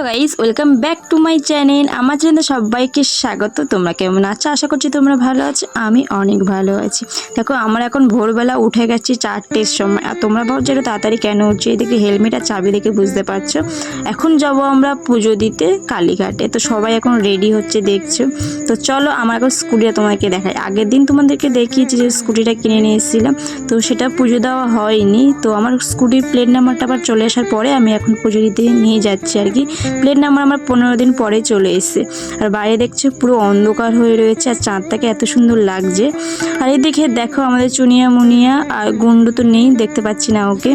Hello guys welcome back to my channel, আমার চ্যানেলে সবাইকে স্বাগত। তোমরা কেমন আছো? আশা করছি তোমরা ভালো আছো, আমি অনেক ভালো আছি। দেখো, আমরা এখন ভোরবেলা উঠে গেছি চারটের সময়, আর তোমরা ভাবছ এটা তাড়াতাড়ি কেন উঠছে? এদিকে হেলমেট আর চাবি দেখে বুঝতে পারছ? এখন যাব আমরা পুজো দিতে কালীঘাটে। তো সবাই এখন রেডি হচ্ছে, দেখছ? তো চলো, আমার এখন স্কুটিটা তোমাদেরকে দেখাই। আগের দিন তোমাদেরকে দেখিয়েছি যে স্কুটিটা কিনে নিয়ে এসেছিলাম, তো সেটা পুজো দেওয়া হয়নি। তো আমার স্কুটির প্লেট নাম্বারটা আবার চলে আসার পরে আমি এখন পুজো দিতে নিয়ে যাচ্ছি আর কি। প্লেট নাম্বার আমার পনেরো দিন পরে চলে এসছে। আর বাইরে দেখছে পুরো অন্ধকার হয়ে রয়েছে আর চাঁদটাকে এত সুন্দর লাগছে। আর এদিকে দেখো আমাদের চুনিয়া মুনিয়া আর গুন্ডু তো নেই দেখতে পাচ্ছি না ওকে।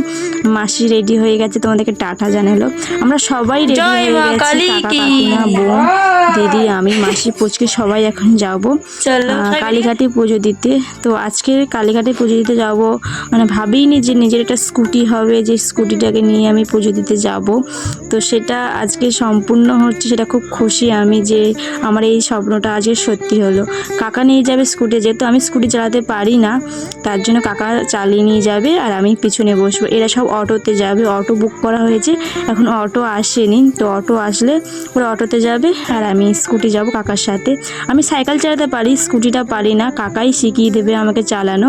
মাসি রেডি হয়ে গেছে তোমাদেরকে টাটা জানালো। আমরা সবাই রেডি হয়ে গেছি। কাকিমা বোন দিদি আমি মাসি পুচকে সবাই এখন যাব। কালীঘাটে পুজো দিতে। তো আজকে কালীঘাটে পুজো দিতে যাব মানে ভাবিনি যে নিজের একটা স্কুটি হবে যে স্কুটিটাকে নিয়ে আমি পুজো দিতে যাব। তো সেটা আজকে সম্পূর্ণ হচ্ছে সেটা খুব খুশি আমি যে আমার এই স্বপ্নটা আজকে সত্যি হলো। কাকা নিয়ে যাবে স্কুটি যেহেতু আমি স্কুটি চালাতে পারি না, তার জন্য কাকা চালিয়ে নিয়ে যাবে আর আমি পিছনে বসবো। এরা সব অটোতে যাবে, অটো বুক করা হয়েছে, এখন অটো আসেনি। তো অটো আসলে ওরা অটোতে যাবে আর আমি স্কুটি যাব কাকার সাথে। আমি সাইকেল চালাতে পারি স্কুটিটা পারি না, কাকাই শিখিয়ে দেবে আমাকে চালানো।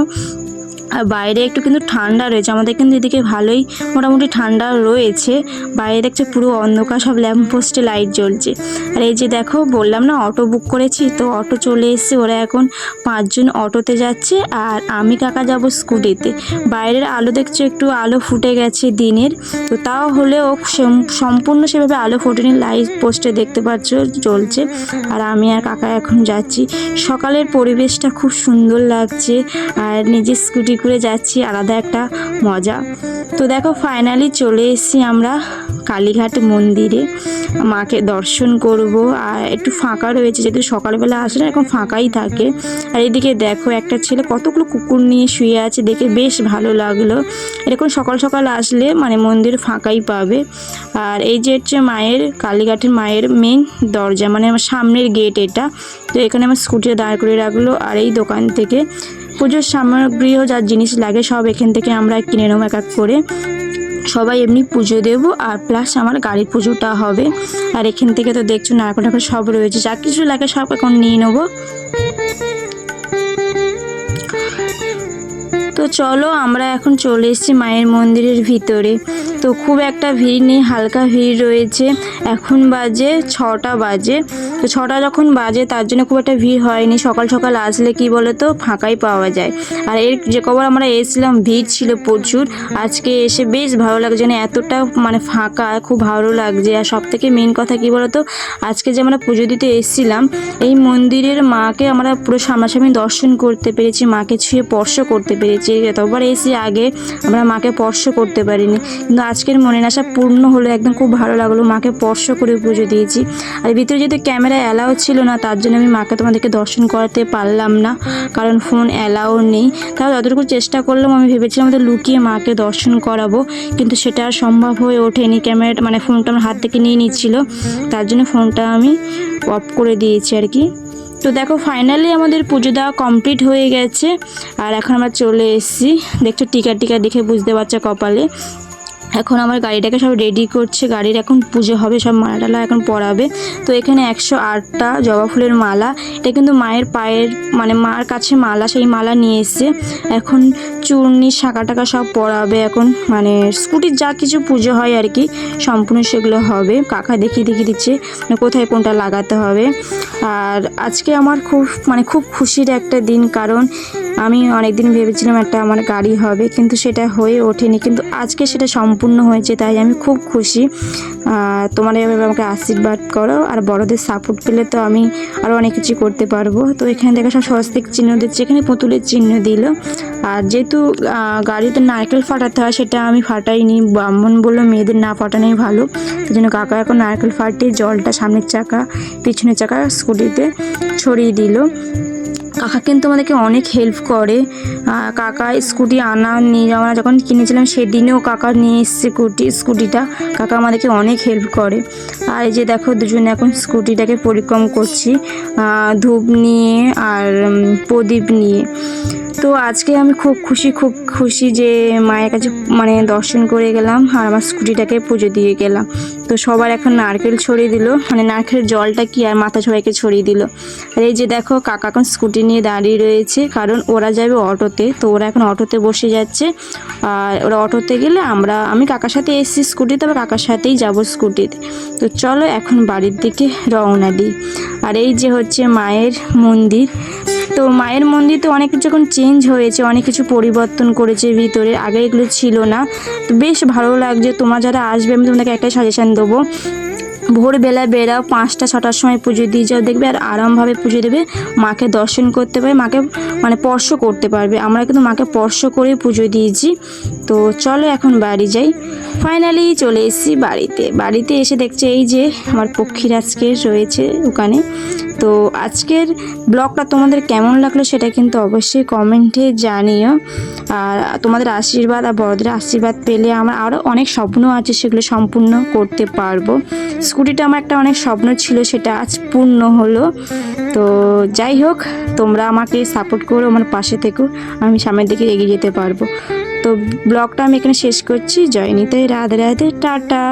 আর বাইরে একটু কিন্তু ঠান্ডা রয়েছে। আমাদের কিন্তু এদিকে ভালোই মোটামুটি ঠান্ডা রয়েছে। বাইরে দেখছে পুরো অন্ধকার, সব ল্যাম্পপোস্টে লাইট জ্বলছে। আর এই যে দেখো, বললাম না অটো বুক করেছি, তো অটো চলে এসছে। ওরা এখন পাঁচজন অটোতে যাচ্ছে আর আমি কাকা যাব স্কুটিতে। বাইরের আলো দেখছ, একটু আলো ফুটে গেছে দিনের। তো তাও হলেও সম্পূর্ণ সেভাবে আলো ফোটেনি লাইট পোস্টে দেখতে পাচ্ছ, জ্বলছে। আর আমি আর কাকা এখন যাচ্ছি। সকালের পরিবেশটা খুব সুন্দর লাগছে। আর নিজের স্কুটি করে যাচ্ছি, আলাদা একটা মজা। তো দেখো ফাইনালি চলে এসেছি আমরা কালীঘাট মন্দিরে। মাকে দর্শন করব, আর একটু ফাঁকা রয়েছে, যেহেতু সকালবেলা আসলে এখন ফাঁকাই থাকে। আর এদিকে দেখো, একটা ছেলে কতগুলো কুকুর নিয়ে শুয়ে আছে, দেখে বেশ ভালো লাগল। এরকম সকাল সকাল আসলে মানে মন্দির ফাঁকাই পাবে। আর এই যে হচ্ছে মায়ের, কালীঘাটের মায়ের মেন দরজা মানে আমার সামনের গেট এটা। তো এখানে আমার স্কুটিটা দাঁড় করে রাখল, আর এই দোকান থেকে পুজোর সামগ্রীও যা জিনিস লাগে সব এখান থেকে আমরা কিনে নেব এক এক করে। সবাই এমনি পুজো দেব আর প্লাস আমার গাড়ির পুজোটা হবে। আর এখান থেকে তো দেখছ নারকেল টারকেল সব রয়েছে। যা কিছু লাগে সব এখন নিয়ে নেব। তো চলো আমরা এখন চলে এসেছি মায়ের মন্দিরের ভিতরে। তো খুব একটা ভিড় নেই, হালকা ভিড় রয়েছে। এখন বাজে ছটা বাজে। তো ছটা যখন বাজে, তার জন্য খুব একটা ভিড় হয়নি। সকাল সকাল আসলে কি বলো তো ফাঁকাই পাওয়া যায়। আর এর যে কবার আমরা এসেছিলাম, ভিড় ছিল প্রচুর। আজকে এসে বেশ ভালো লাগছে না এতটা মানে ফাঁকা, খুব ভালো লাগছে। আর সব থেকে মেন কথা কি বলো তো আজকে যে আমরা পুজো দিতে এসেছিলাম, এই মন্দিরের মাকে আমরা পুরো সামনাসামনি দর্শন করতে পেরেছি। মাকে ছুঁয়ে স্পর্শ করতে পেরেছি। এতবার এসে আগে, আমরা মাকে স্পর্শ করতে পারিনি। কিন্তু আজকের মনের আশা পূর্ণ হলো, একদম খুব ভালো লাগল। মাকে স্পর্শ করে পুজো দিয়েছি। আর ভিতরে যেহেতু ক্যামেরা অ্যালাও ছিল না, তার জন্য আমি মাকে তোমাদেরকে দর্শন করাতে পারলাম না, কারণ ফোন অ্যালাও নেই। তাও যতটুকু চেষ্টা করলাম, আমি ভেবেছিলাম আমাদের লুকিয়ে মাকে দর্শন করাবো, কিন্তু সেটা আর সম্ভব হয়ে ওঠেনি। ক্যামেরাটা মানে ফোনটা আমার হাত থেকে নিয়ে নিচ্ছিল, তার জন্য ফোনটা আমি অফ করে দিয়েছি আর কি। তো দেখো ফাইনালি আমাদের পুজো দেওয়া কমপ্লিট হয়ে গেছে, আর এখন আমরা চলে এসেছি। দেখছ, টিকা টিকা দেখে বুঝতে পারছ কপালে। এখন আমার গাড়িটাকে সব রেডি করছে। গাড়ির এখন পুজো হবে, সব মালা টালা এখন পরাবে। তো এখানে একশো আটটা জবা ফুলের মালা। এটা কিন্তু মায়ের পায়ের মানে মার কাছে মালা, সেই মালা নিয়ে এসছে। এখন চূর্ণি শাঁকা টাকা সব পরাবে এখন। মানে স্কুটির যা কিছু পুজো হয় আর কি, সম্পূর্ণ সেগুলো হবে। কাকা দেখিয়ে দেখিয়ে দিচ্ছে মানে কোথায় কোনটা লাগাতে হবে। আর আজকে আমার খুব মানে খুব খুশির একটা দিন, কারণ আমি অনেকদিন ভেবেছিলাম একটা আমার গাড়ি হবে, কিন্তু সেটা হয়ে ওঠেনি। কিন্তু আজকে সেটা সম্পূর্ণ হয়েছে, তাই আমি খুব খুশি। তোমরা এভাবে আমাকে আশীর্বাদ করো, আর বড়দের সাপোর্ট পেলে তো আমি আরও অনেক কিছু করতে পারব। তো এখানে দেখো সব স্বস্তিক চিহ্ন দিচ্ছে, এখানে পুতুলের চিহ্ন দিল। আর যেহেতু গাড়িতে নারকেল ফাটাতে হয়, সেটা আমি ফাটাইনি, ব্রাহ্মণ বলল মেয়েদের না ফাটানোই ভালো। সেই জন্য কাকা এখন নারকেল ফাটিয়ে জলটা সামনের চাকা, পিছনের চাকা, স্কুটিতে ছড়িয়ে দিল। কাকা কিন্তু আমাদেরকে অনেক হেল্প করে। কাকা স্কুটি আনা, নিয়ে যাওয়া, যখন কিনেছিলাম সেদিনেও কাকা নিয়ে এসছে স্কুটি, স্কুটিটা। কাকা আমাদেরকে অনেক হেল্প করে। আর এই যে দেখো দুজনে এখন স্কুটিটাকে পরিক্রম করছি ধূপ নিয়ে আর প্রদীপ নিয়ে। তো আজকে আমি খুব খুশি খুব খুশি যে মায়ের কাছে মানে দর্শন করে গেলাম আর আমার স্কুটিটাকে পুজো দিয়ে গেলাম। তো সবার এখন নারকেল ছড়িয়ে দিল। মানে নারকেলের জলটা কি আর মাথা সবাইকে ছড়িয়ে দিল। আর এই যে দেখো, কাকা এখন স্কুটি নিয়ে দাঁড়িয়ে রয়েছে, কারণ ওরা যাবে অটোতে। তো ওরা এখন অটোতে বসে যাচ্ছে। আর ওরা অটোতে গেলে আমরা, আমি কাকার সাথে এসেছি স্কুটিতে, আবার কাকার সাথেই যাব স্কুটিতে। তো চলো এখন বাড়ির দিকে রওনা দিই। আর এই যে হচ্ছে মায়ের মন্দির। তো মায়ের মন্দির তো অনেক কিছু এখন চেঞ্জ হয়েছে, অনেক কিছু পরিবর্তন করেছে ভিতরে, আগে এগুলো ছিল না। তো বেশ ভালো লাগছে, তোমার যারা আসবে আমি তোমাদেরকে একটাই সাজেশান দেবো। ভোরবেলা বেরাও পাঁচটা, ছটার সময় পুজো দিয়ে যাও, দেখবে আর আরামভাবে পুজো দেবে। মাকে দর্শন করতে পারবে, মাকে মানে স্পর্শ করতে পারবে। আমরা কিন্তু মাকে স্পর্শ করে পুজো দিয়েছি। তো চলো এখন বাড়ি যাই। ফাইনালি চলে এসেছি বাড়িতে। বাড়িতে এসে দেখছি এই যে আমার পক্ষীর আজকে রয়েছে ওখানে। তো আজকের ব্লগটা তোমাদের কেমন লাগল সেটা কিন্তু অবশ্যই কমেন্টে জানিও। আর তোমাদের আশীর্বাদ আর বড়দের আশীর্বাদ পেলে আমার আরও অনেক স্বপ্ন আছে সেগুলো সম্পূর্ণ করতে পারব। স্কুটিটা আমার একটা অনেক স্বপ্ন ছিল, সেটা আজ পূর্ণ হলো। তো যাই হোক, তোমরা আমাকে সাপোর্ট করো, আমার পাশে থেকো, আমি সামনের দিকে এগিয়ে যেতে পারব। তো ব্লগটা আমি এখানে শেষ করছি। জয়নিতে রাধে রাধে, টাটা।